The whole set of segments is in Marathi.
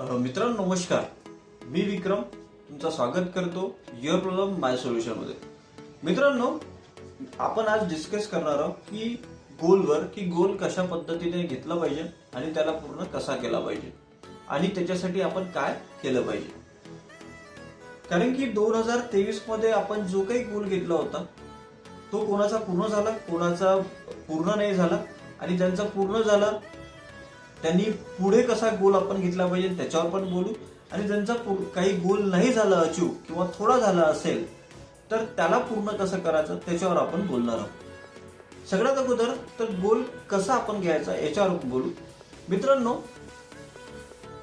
मित्रांनो नमस्कार. मी विक्रम तुमचं स्वागत करतो युअर प्रॉब्लेम माय सोल्युशनमध्ये. मित्रांनो आपण आज डिस्कस करणार आहोत की गोलवर की गोल कशा पद्धतीने घेतला पाहिजे आणि त्याला पूर्ण कसा केला पाहिजे आणि त्याच्यासाठी आपण काय केलं पाहिजे. कारण की दोन हजार तेवीसमध्ये आपण जो काही गोल घेतला होता तो कोणाचा पूर्ण झाला कोणाचा पूर्ण नाही झाला आणि ज्यांचा पूर्ण झाला त्यांनी पुढे कसा गोल आपण घेतला पाहिजे त्याच्यावर पण बोलू. आणि ज्यांचा काही गोल नाही झाला अचीव किंवा थोडा झाला असेल तर त्याला पूर्ण कसं करायचं त्याच्यावर आपण बोलणार आहोत. सगळ्यात अगोदर तर गोल कसा आपण घ्यायचा याच्यावर बोलू. मित्रांनो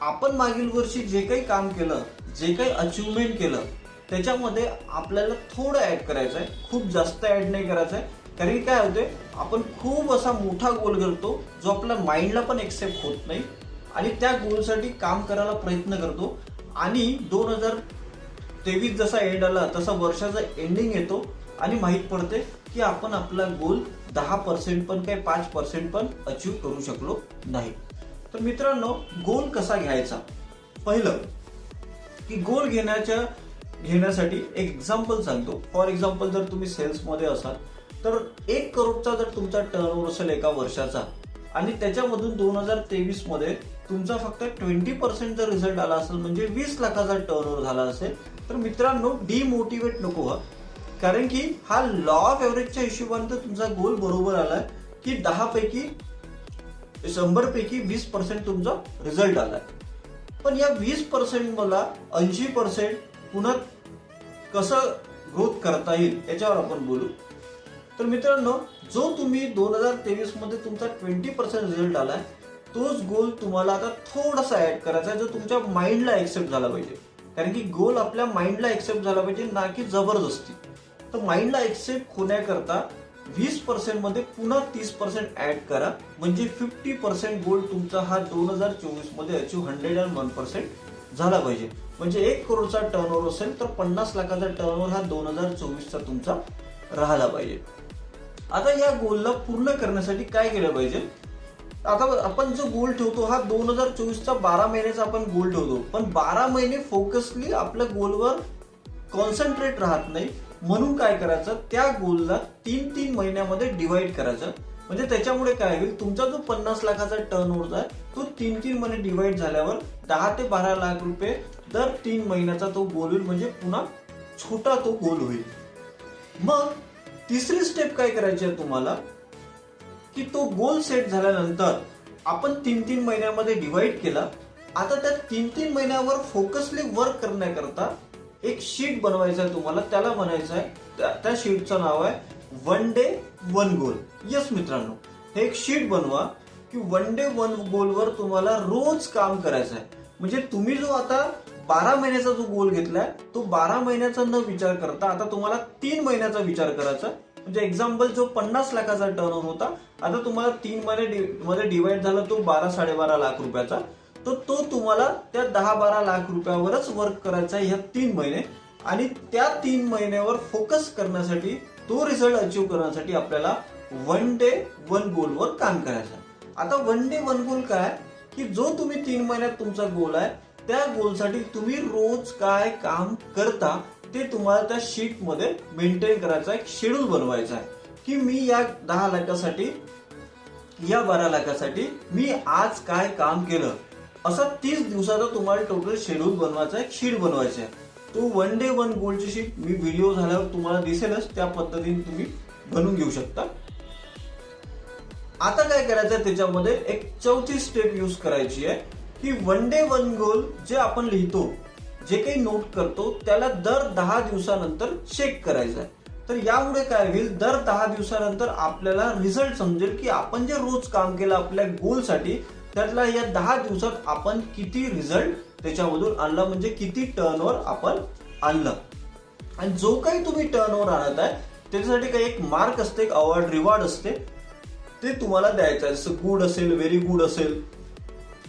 आपण मागील वर्षी जे काही काम केलं जे काही अचिव्हमेंट केलं त्याच्यामध्ये आपल्याला थोडं ऍड करायचं आहे खूप जास्त ऍड नाही करायचं आहे कारण की काय होते आपण खूप असा मोठा गोल करतो जो आपल्या माइंडला पण एक्सेप्ट होत नाही. आणि त्या गोलसाठी काम करायला प्रयत्न करतो. आणि दोन हजार तेवीस जसा एंड आला तसा वर्षाचा एंडिंग येतो. आणि माहीत पडते की आपण आपला गोल दहा पर्सेंट पण काही पाच पर्सेंट पण अचीव करू शकलो नाही. तर मित्रांनो गोल कसा घ्यायचा? पहिलं की गोल घेण्याच्या घेण्यासाठी एक्झाम्पल सांगतो. फॉर एक्झाम्पल जर तुम्ही सेल्समध्ये असाल तर एक करोडचा जर तुमचा टर्नओव्हर असेल एका वर्षाचा आणि त्याच्यामधून दोन हजार तेवीसमध्ये तुमचा फक्त ट्वेंटी पर्सेंट जर रिझल्ट आला असेल म्हणजे वीस लाखाचा टर्नओव्हर झाला असेल तर मित्रांनो डिमोटिवेट नको व्हा. कारण की हा लॉ ऑफ एव्हरेजच्या हिशोबाने तर तुमचा गोल बरोबर आलाय की दहा पैकी शंभर पैकी वीस पर्सेंट तुमचा रिझल्ट आलाय. पण या वीस पर्सेंट मला ऐंशी पर्सेंट पुन्हा कसं ग्रोथ करता येईल याच्यावर आपण बोलू. तर मित्रांनो जो तुम्ही दोन हजार तेवीसमध्ये तुमचा ट्वेंटी पर्सेंट रिझल्ट आलाय तोच गोल तुम्हाला आता थोडासा ऍड करायचा आहे जो तुमच्या माइंडला ॲक्सेप्ट झाला पाहिजे. कारण की गोल आपल्या माइंडला ॲक्सेप्ट झाला पाहिजे ना की जबरदस्ती. तर माइंडला ॲक्सेप्ट होण्याकरता वीस पर्सेंटमध्ये पुन्हा तीस पर्सेंट ऍड करा. म्हणजे फिफ्टी पर्सेंट गोल तुमचा हा दोन हजार चोवीसमध्ये achieve hundred and one percent झाला पाहिजे. म्हणजे एक करोडचा टर्न ओव्हर असेल तर पन्नास लाखाचा टर्न ओव्हर हा दोन हजार चोवीसचा तुमचा राहिला पाहिजे. आता या गोलला पूर्ण करण्यासाठी काय केलं पाहिजे? आता आपण जो गोल ठेवतो हा दोन हजार चोवीसचा बारा महिन्याचा आपण गोल ठेवतो. पण बारा महिने फोकसली आपल्या गोलवर कॉन्सन्ट्रेट राहत नाही. म्हणून काय करायचं? त्या गोलला तीन तीन महिन्यामध्ये डिवाइड करायचं. म्हणजे त्याच्यामुळे काय होईल? तुमचा जो पन्नास लाखाचा टर्न ओव्हर आहे तो तीन तीन महिने डिवाइड झाल्यावर दहा ते बारा लाख रुपये दर तीन महिन्याचा तो गोल होईल. म्हणजे पुन्हा छोटा तो गोल होईल. मग तिसरी स्टेप काय करायची आहे तुम्हाला? की तो गोल सेट झाल्यानंतर आपण तीन तीन महिन्यामध्ये डिवाइड केला. आता त्या तीन तीन महिन्यावर फोकसली वर्क करण्याकरता एक शीट बनवायचं आहे तुम्हाला. त्याला म्हणायचं आहे त्या- त्या शीटचं नाव आहे one day one goal yes मित्रांनो. हे एक शीट बनवा की वन डे वन गोलवर तुम्हाला रोज काम करायचं आहे. म्हणजे तुम्ही जो आता बारा महिन्याचा जो गोल घेतलाय तो बारा महिन्याचा न विचार करता आता तुम्हाला तीन महिन्याचा विचार करायचा म्हणजे एक्झाम्पल जो पन्नास लाखाचा टर्न होता आता तुम्हाला तीन महिने मध्ये डिवाइड झाला तो बारा साडेबारा लाख रुपयाचा. तर तो तुम्हाला त्या दहा बारा लाख रुपयावरच वर्क करायचा ह्या तीन महिने. आणि त्या तीन महिन्यावर फोकस करण्यासाठी तो रिझल्ट अचीव करण्यासाठी आपल्याला वन डे वन गोलवर काम करायचं आता वन डे वन गोल काय? की जो तुम्ही तीन महिन्यात तुमचा गोल आहे त्या गोलसाठी तुम्ही रोज काय काम करता ते तुम्हाला त्या शीटमध्ये मेंटेन करायचं आहे शेड्यूल बनवायचा आहे. की मी या दहा लाखासाठी या बारा लाखासाठी मी आज काय काम केलं? असं तीस दिवसाचा तुम्हाला टोटल शेड्यूल बनवायचा आहे शीट बनवायची आहे. तो वन डे वन गोलची शीट मी व्हिडिओ झाल्यावर तुम्हाला दिसेलच त्या पद्धतीने तुम्ही बनवून घेऊ शकता. आता काय करायचं त्याच्यामध्ये एक चौथी स्टेप यूज करायची आहे. की वन डे वन गोल जे आपण लिहितो जे काही नोट करतो त्याला दर दहा दिवसानंतर चेक करायचं आहे. तर यामुळे काय होईल दर दहा दिवसानंतर आपल्याला रिझल्ट समजेल की आपण जे रोज काम केलं आपल्या गोलसाठी त्यातला या दहा दिवसात आपण किती रिझल्ट त्याच्यामधून आणला म्हणजे किती टर्नवर आपण आणलं. आणि जो काही तुम्ही टर्नवर आणत आहे त्याच्यासाठी काही एक मार्क असते एक अवॉर्ड रिवॉर्ड असते ते तुम्हाला द्यायचं आहे. जसं गुड असेल व्हेरी गुड असेल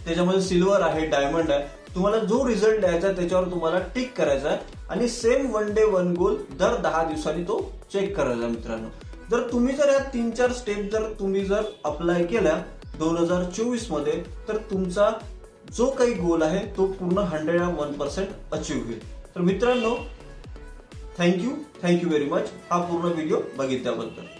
त्याच्यामध्ये सिल्वर आहे डायमंड आहे. तुम्हाला जो रिझल्ट द्यायचा आहे त्याच्यावर तुम्हाला टिक करायचा आहे. आणि same one day one goal दर दहा दिवसांनी तो चेक करायचा मित्रांनो. जर तुम्ही जर या तीन चार स्टेप जर तुम्ही जर अप्लाय केल्या दोन हजार चोवीसमध्ये तर तुमचा जो काही गोल आहे तो पूर्ण hundred and one percent achieve होईल. तर मित्रांनो थँक्यू थँक्यू व्हेरी मच हा पूर्ण व्हिडिओ बघितल्याबद्दल.